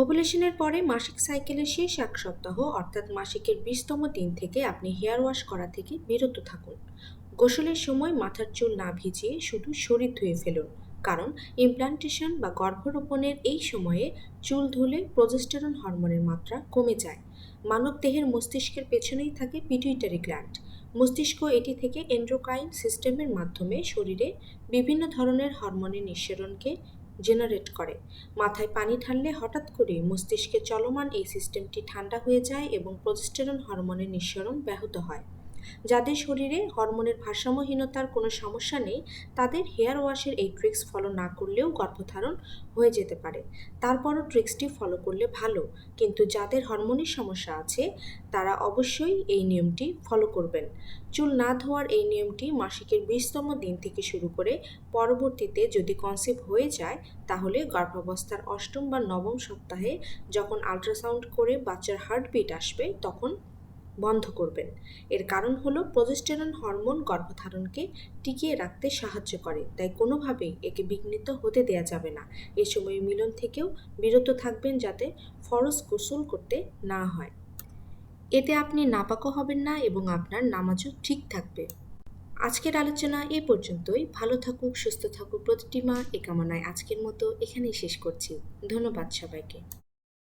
ওভুলেশনের পরে মাসিক সাইকেলের শেষ এক সপ্তাহ, অর্থাৎ মাসিকের বিশতম দিন থেকে আপনি হেয়ার ওয়াশ করা থেকে বিরত থাকুন। গোসলের সময় মাথার চুল না ভিজিয়ে শুধু শরীর ধুয়ে ফেলুন, কারণ ইমপ্লান্টেশন বা গর্ভরোপণের এই সময়ে চুল ধুলে প্রজেস্টেরন হরমোনের মাত্রা কমে যায়। মানব দেহের মস্তিষ্কের পেছনেই থাকে পিটুইটারি গ্ল্যান্ড মস্তিষ্ক এটি থেকে এন্ড্রোক্রাইন সিস্টেমের মাধ্যমে শরীরে বিভিন্ন ধরনের হরমোনের নিঃসরণকে জেনারেট করে। মাথায় পানি ঢাললে হঠাৎ করে মস্তিষ্কে চলমান এই সিস্টেমটি ঠান্ডা হয়ে যায় এবং প্রজেস্টেরন হরমোনের নিঃসরণ ব্যাহত হয়। যাদের শরীরে হরমোনের ভারসাম্যহীনতার কোনো সমস্যা নেই, তাদের হেয়ার ওয়াশের এই ট্রিক্স ফলো না করলেও গর্ভধারণ হয়ে যেতে পারে। তারপরও ট্রিক্সটি ফলো করলে ভালো, কিন্তু যাদের হরমোনের সমস্যা আছে, তারা অবশ্যই এই নিয়মটি ফলো করবেন। চুল না ধোয়ার এই নিয়মটি মাসিকের বিশতম দিন থেকে শুরু করে পরবর্তীতে যদি কনসিভ হয়ে যায়, তাহলে গর্ভাবস্থার অষ্টম বা নবম সপ্তাহে যখন আল্ট্রাসাউন্ড করে বাচ্চার হার্টবিট আসবে, তখন বন্ধ করবেন। এর কারণ হলো প্রজেস্টেরন হরমোন গর্ভধারণকে টিকিয়ে রাখতে সাহায্য করে, তাই কোনোভাবেই একে বিঘ্নিত হতে দেয়া যাবে না। এ সময় মিলন থেকেও বিরত থাকবেন যাতে ফরজ গোসল করতে না হয়। এতে আপনি নাপাকও হবেন না এবং আপনার নামাজও ঠিক থাকবে। আজকের আলোচনা এ পর্যন্তই। ভালো থাকুক, সুস্থ থাকুক প্রতিটি মা। এ কামনায় আজকের মতো এখানেই শেষ করছি। ধন্যবাদ সবাইকে।